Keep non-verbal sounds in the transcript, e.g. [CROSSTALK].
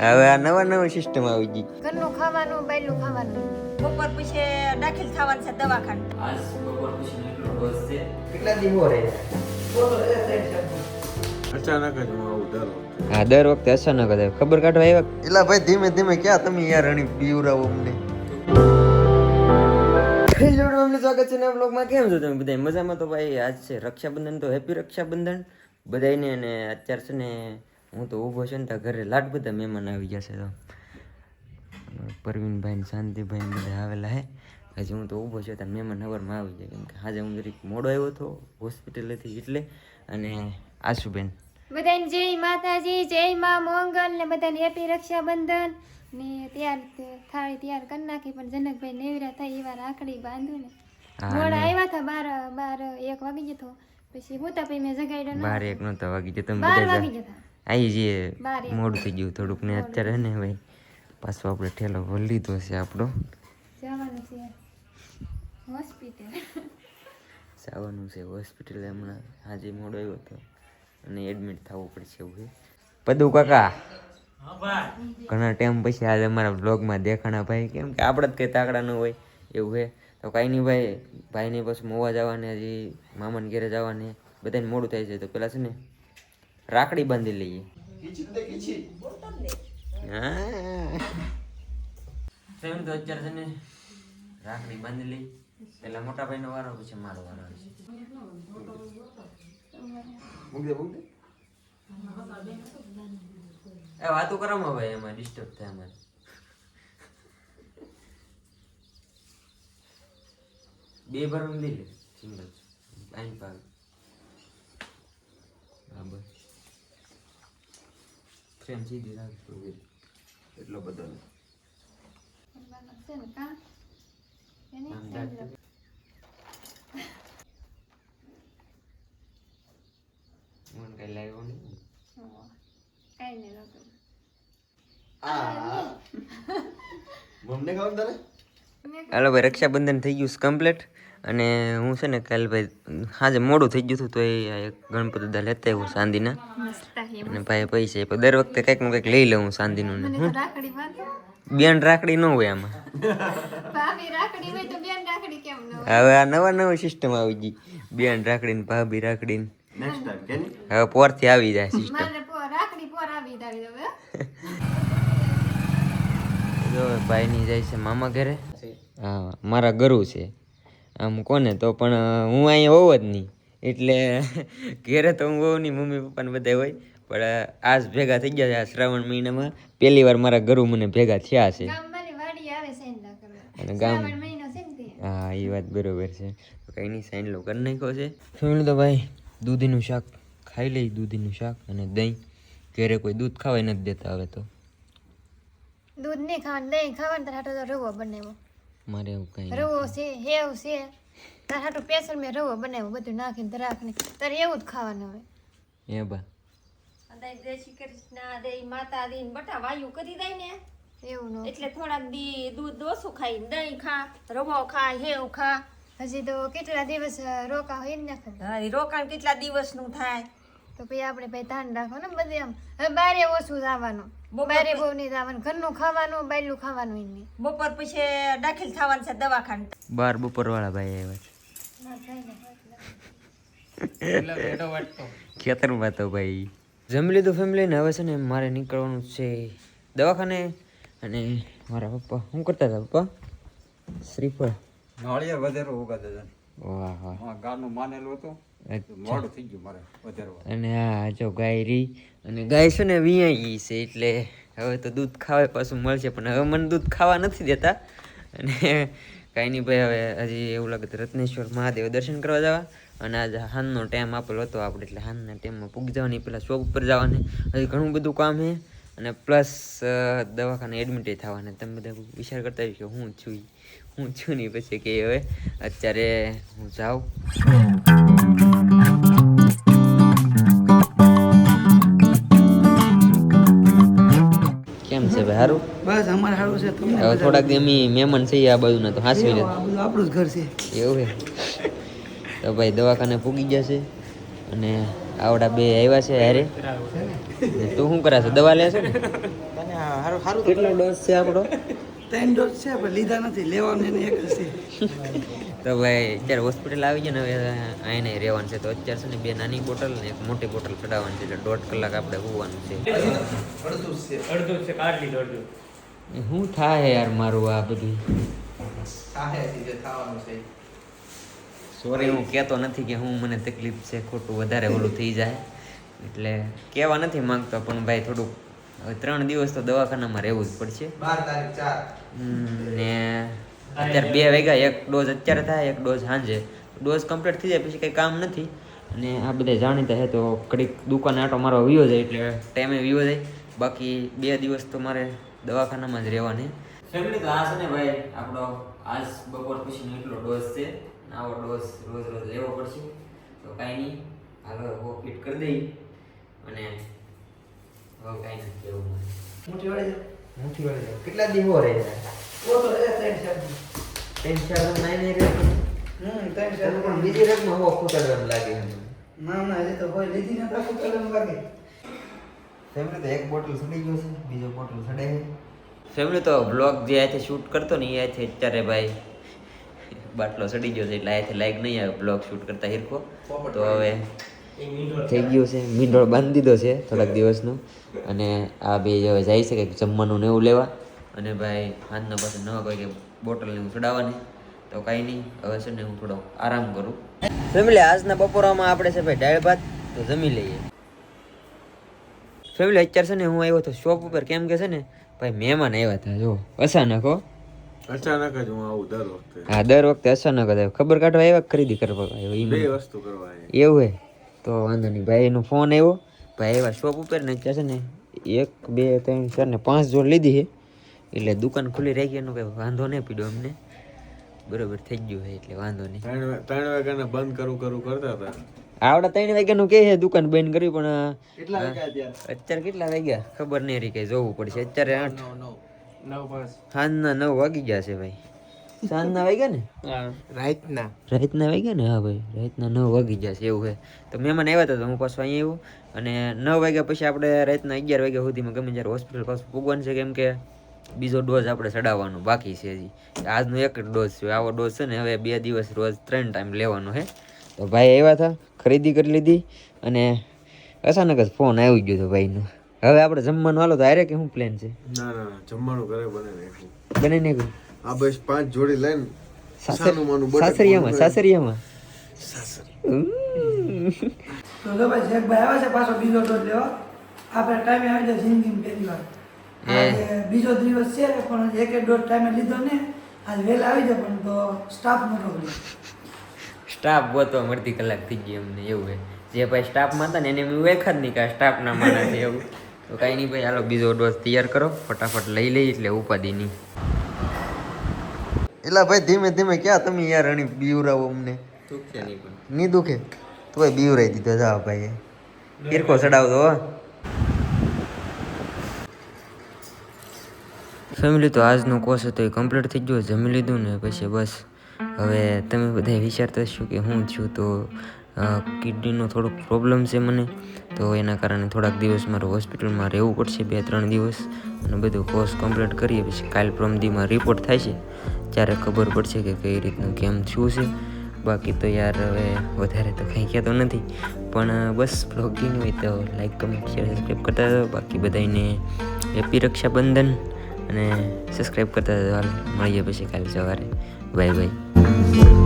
હવે આ નવા નવા સિસ્ટમ આવી ગઈ. ઘરનું ખાવાનું બહારનું ખાવાનું. બપોર પછી દાખલ થવાનું છે દવાખાને. આજ બપોર પછી નીકળો બસ છે. કેટલા દી હો રહે? અચાનક જ આવું દર હા દર વખતે અચાનક જ ખબર કાઢવા આવ્યા? એલા ભાઈ ધીમે ધીમે ક્યાં તમે યાર રણી પીવરાવો અમને? હેલો અમને સ્વાગત છે નવા બ્લોગમાં કેમ છો તમે બધા મજામાં તો ભાઈ આજ છે રક્ષાબંધન તો હેપી રક્ષાબંધન. બધા અને અત્યારે છે ને હું તો ઊભો છું ને ત્યાં ઘરે. લાટ બધા મહેમાન આવી ગયા છે તો. પરવીનભાઈ ને શાંતિભાઈ બધા આવેલા હે. હજી હું તો ઊભો છું ત્યાં મહેમાન હવારમાં આવી જાય કેમ કે આજે હું જરીક મોડો આવ્યો હતો હોસ્પિટલેથી એટલે. અને આશુબેન. બધાને જય માતાજી જય મા મોંગલ ને બધાને હેપી રક્ષાબંધન. ને તૈયાર થાળી તૈયાર કરી નાખી પણ જનકભાઈ નેવરા થાય એવા રાખડી બાંધું ને. મોડા આવ્યા હતા બાર બાર એક વાગી જતો પછી હું તો પછી મેં જગાડ્યો બાર એક નતો વાગી જતો બાર વાગી જતા આવી જઈએ મોડું થઈ ગયું થોડુંક ને અત્યારે હે ને ભાઈ પાછો આપણે ઠેલો ભરી લીધો છે આપણો. જવાનું છે હોસ્પિટલ. હમણાં. આજે મોડો આવ્યો હતો અને એડમિટ થવું પડશે એવું છે. પદુ કાકા. ઘણા ટાઈમ પછી આજે અમારા બ્લોગમાં દેખાણા ભાઈ. કેમ કે આપણે જ કંઈ તાકડા ન હોય એવું છે. તો કાંઈ નહીં ભાઈ. ભાઈને પછી મોવા જવાને હજી મામાને ઘેરે જવાને. બધાને મોડું થાય છે. તો પેલા છે ને રાખડી બાંધી લઈએ. હા. તો એમ તો અત્યારે છે ને રાખડી બાંધી લઈ. પેલા મોટા ભાઈનો વારો પછી મારો વારો છે. એ વાતો કરવામાં ભાઈ એમાં ડિસ્ટર્બ થાય અમારે. બે ભરણ લઈ લે સિંગલ. આઈન પાક હા બસ સીધી રાખજો એટલો બધો નહીં. મને કઈ નહીં લો. કાંઈ મમને ખબર તને હાલો ભાઈ રક્ષાબંધન થઈ ગયું કમ્પ્લીટ અને હું છે ને કાલે ભાઈ સાંજે મોડું થઈ ગયું હતું તો એ ગણપતિ દા લેતા આવ્યો ચાંદીના અને ભાઈ પૈસા પણ દર વખતે કંઈકનું કંઈક લઈ લઉં ચાંદીનું ને. મને તો રાખડી બાંધો બેન રાખડી ન હોય આમાં. ભાભી રાખડી હોય તો બેન રાખડી કેમ ન હોય? હવે આ નવા નવા સિસ્ટમ આવી ગઈ. બેન રાખડી ને ભાભી રાખડી ને. હવે પોરથી આવી જાય સિસ્ટમ મારે પો- રાખડી પોર આવી દાવી દો [LAUGHS] જો ભાઈની જાય છે મામા ઘરે. હા મારા ગરુ છે. આમ કોને? તો પણ હું અહીંયા હોવ જ નહીં. એટલે [LAUGHS] ઘેરે તો હું હોઉં નહીં મમ્મી પપ્પાને બધા હોય. પણ આજ ભેગા થઈ ગયા છે આ શ્રાવણ મહિનામાં. પહેલી વાર મારા ઘરું મને ભેગા થયા છે. અને ગામ હા એ વાત બરોબર છે. કંઈ નહીં સાઈન લો કરી નાખ્યો છે. ફેમિલી તો ભાઈ દૂધીનું શાક ખાઈ લઈ દૂધીનું શાક અને દહીં. ઘરે કોઈ દૂધ ખાવાય નથી દેતા હવે તો. દૂધ નહીં ખાવાનું દહીં ખાવાનું તો રવો બનાવ્યો મારે એવું કઈ રવો છે હેવ છે. તાર હાટો સ્પેશિયલ મેં રવો બનાવ્યો બધું નાખીને ધરાકને તારે એવું જ ખાવાનું હોય. એ બા. જય શ્રી કૃષ્ણ દે માતા દી બટા વાયુ કરી દઈ ને? એવું ન એટલે થોડાક દી દૂધ ઓછું ખાઈ દહીં ખા રવો ખા હેવ ખા. હજી તો કેટલા દિવસ રોકા હોય ને ખબર હા, રોકાણ કેટલા દિવસનું થાય? તો પછી આપણે ભાઈ ધ્યાન રાખો ને બધે આમ. હવે બારે ઓછું જવાનું. બારે બહુ નહીં જવાનું. ઘરનું ખાવાનું બાયલું ખાવાનું નહીં. બપોર પછી દાખલ થવાનું છે દવાખાને. બાર બપોરવાળા ભાઈ આવ્યા છે. ખેતરમાં તો ભાઈ. જમી લીધું ફેમિલી ને હવે છે ને મારે નીકળવાનું છે દવાખાને અને મારા પપ્પા શું કરતા હતા પપ્પા? શ્રીફળ. નાળિયેર વધારે ઉગાતા છે વાહ વાહ. ગાનું માનેલું હતું. મોડું થઈ ગયું મારે વધારવા અને આ જો ગાય રહી અને ગાય છે ને વિયાઈ છે એટલે હવે તો દૂધ ખાવા પાછું મળશે પણ હવે મને દૂધ ખાવા નથી દેતા. અને કાંઈ નહીં ભાઈ હવે હજી એવું લાગે રત્નેશ્વર મહાદેવ દર્શન કરવા જવા. અને આજે હાનનો ટાઈમ આપેલો હતો આપણે એટલે હાનના ટાઈમમાં પૂગી જવાની પહેલાં શોપ ઉપર જવાની. હજી ઘણું બધું કામ છે. અને પ્લસ દવાખાને એડમિટ થવાના. તમે બધા વિચાર કરતા કે હું છું. હું છું નહીં પછી કે હવે અત્યારે હું જાઉં. કેમ છે ભાઈ સારું બસ અમારે સારું છે. તમને હવે થોડાક દી અમે મહેમાન છીએ આ બાજુના તો હાસવી લે. આપણું જ ઘર છે. એવું છે? તો ભાઈ દવાખાને પૂગી ગયા છે અને આવડા બે આવ્યા છે હારે. તું શું કરાશે? દવા લેશે ને? કેટલો ડોઝ છે આપણો? ત્રણ છે, પણ લીધા નથી. લેવાનું એને એક હશે તો ભાઈ, અત્યારે હોસ્પિટલ આવી ગયા ને, હવે નહીં રહેવાનું છે. તો અત્યારે છે ને બે નાની બોટલ ને એક મોટી બોટલ ચડાવવાની છે, એટલે દોઢ કલાક આપણે હોવાનું છે. અડધું શું થાય યાર મારું આ બધું. થાય સોરી હું કહેતો નથી કે હું મને તકલીફ છે, ખોટું વધારે ઓલું થઈ જાય. એટલે કહેવા નથી માંગતો, પણ ભાઈ થોડુંક હવે ત્રણ દિવસ તો દવાખાનામાં રહેવું જ પડશે. ને અત્યારે બે વાગ્યા એક ડોઝ અત્યારે થાય એક ડોઝ સાંજે. ડોઝ કમ્પ્લીટ થઈ જાય પછી કંઈ કામ નથી. અને આ બધા જાણીતા છે તો કડીક દુકાને આટો મારો વિયો જાય એટલે ટાઈમે વ્યૂ જાય. બાકી બે દિવસ તો મારે દવાખાનામાં જ રહેવાની. ફેમિલી તો આ છે ને ભાઈ આપણો આજ બપોર પછીનો એટલો ડોઝ છે આવો ડોઝ રોજ રોજ લેવો પડશે. તો કાંઈ નહીં હાલો હો ફિટ કરી દઈ. અને કાંઈ નથી કેવું મારે મોટી વાળી નથી કેટલા દિવસો રહે છે? ઓ તો એ ત્રણ ચાર ત્રણ ચાર રન નહીં રહે હમ ત્રણ ચાર. પણ બીજી રનમાં હો ખૂટાડવાનું લાગે ના ના એ તો હોય. લીધી ને પાછું કલમ લાગે. ફેમિલી તો એક બોટલ સડી ગયો છે બીજો બોટલ સડે ફેમિલી તો બ્લોગ જે આથી શૂટ કરતો ને એ આથી અત્યારે ભાઈ બાટલો સડી ગયો છે એટલે આથી લાઈક નહીં આવે બ્લોગ શૂટ કરતા હિરકો તો હવે થઈ ગયું છે. મીંડોળ બાંધી દીધો છે થોડાક દિવસનો. અને આ બે હવે જાય છે કંઈક જમવાનું ને એવું લેવા. અને ભાઈ હાથના પાસે નવા કોઈ કે બોટલ ને ચડાવવાની. તો કાંઈ નહીં હવે છે ને હું થોડો આરામ કરું. ફેમિલી આજના બપોરામાં આપણે છે ભાઈ દાળ ભાત તો જમી લઈએ. ફેમિલી અત્યારે છે ને હું આવ્યો હતો શોપ ઉપર કેમ કે છે ને ભાઈ મહેમાન આવ્યા હતા જો. અચાનક હો. અચાનક જ હું આવું દર વખતે. હા દર વખતે અચાનક જ ખબર કાઢવા આવ્યા કે ખરીદી કરવા આવ્યો? એ વસ્તુ કરવા એવું હે? તો વાંધો નહીં. ભાઈનો ફોન આવ્યો. ભાઈ એવા શોપ ઉપર ને છે ને એક બે ત્રણ ચાર ને પાંચ જોડ લીધી છે. એટલે દુકાન ખુલ્લી રાખી એનો કંઈ વાંધો નહીં પીડ્યો અમને. બરોબર થઈ ગયું છે એટલે વાંધો નહીં. ત્રણ ત્રણ વાગ્યાને બંધ કરું કરું કરતા હતા. આવડા ત્રણ વાગ્યાનું કે છે દુકાન બંધ કરી પણ અત્યારે? કેટલા વાગ્યા? ખબર નહીં રહી કઈ જોવું પડશે. અત્યારે આઠ નવ પાંચ સાંજના નવ વાગી ગયા છે ભાઈ. સાંજના વાગ્યા ને? રાતના. રાતના વાગ્યા ને? હા ભાઈ રાતના નવ વાગી ગયા છે એવું છે. તો મહેમાન આવ્યા હતા તો હું પાછું અહીંયા આવ્યું. અને નવ વાગ્યા પછી આપણે રાતના અગિયાર વાગ્યા સુધીમાં ગમે જ્યારે હોસ્પિટલ પાછું પૂગવાનું છે કેમ કે બીજો ડોઝ આપણે ચડાવવાનો બાકી છે હજી. આજનો એક જ ડોઝ છે. આવો ડોઝ છે ને હવે બે દિવસ રોજ ત્રણ ટાઈમ લેવાનો છે. તો ભાઈ આવ્યા હતા ખરીદી કરી લીધી અને અચાનક જ ફોન આવી ગયો હતો ભાઈનો. હવે આપણે જમવાનું હાલો તો હારે કે શું પ્લાન છે? ના ના જમવાનું ઘરે બને બને ને કોઈ આ બસ પાંચ જોડી લઈને સાસરિયામાં. સાસરિયામાં. તો જો ભાઈ શેખભાઈ આવે છે પાછો બીજો ડોઝ લેવા. આપણે ટાઈમે આવી જાય જિંદગી પહેલી વાર. બીજો દિવસ છે પણ એક એક ડોઝ ટાઈમે લીધો ને આજ વહેલા આવી જાય પણ તો સ્ટાફ મોટો મળ્યો સ્ટાફ ગોતો મળતી કલાક થઈ ગઈ અમને એવું હે જે ભાઈ સ્ટાફમાં હતા ને એને મેં એક જ નહીં કે આ સ્ટાફના માણસ છે એવું. તો કાંઈ નહીં ભાઈ હાલો બીજો ડોઝ તૈયાર કરો. ફટાફટ લઈ લઈ એટલે ઉપાધિ નહીં. એલા ભાઈ ધીમે ધીમે ક્યાં તમે યાર અણી બીવરાવો અમને? નહીં દુખે? તો ભાઈ બીવરાઈ દીધો જા ભાઈ કિરકો ચડાવતો હો. ફેમિલી તો આજનો કોર્સ હતો એ કમ્પ્લીટ થઈ ગયો. જમી લીધું ને પછી બસ. હવે તમે બધા વિચારતા હશો કે હું છું તો કિડનીનો થોડોક પ્રોબ્લેમ છે મને. તો એના કારણે થોડાક દિવસ મારે હોસ્પિટલમાં રહેવું પડશે, બે ત્રણ દિવસ. અને બધું કોર્સ કમ્પ્લીટ કરીએ, પછી કાલ પ્રમદીમાં રિપોર્ટ થાય છે. ત્યારે ખબર પડશે કે કઈ રીતનું કેમ શું છે. બાકી તો યાર, હવે વધારે તો કંઈ કહેતો નથી. પણ બસ બ્લોગિંગ હોય તો લાઈક કમેન્ટ શેર સબસ્ક્રાઈબ કરતા રહો બાકી બધાને હેપી રક્ષાબંધન. અને સબસ્ક્રાઈબ કરતા હાલ, મળીએ પછી કાલે સવારે. Bye bye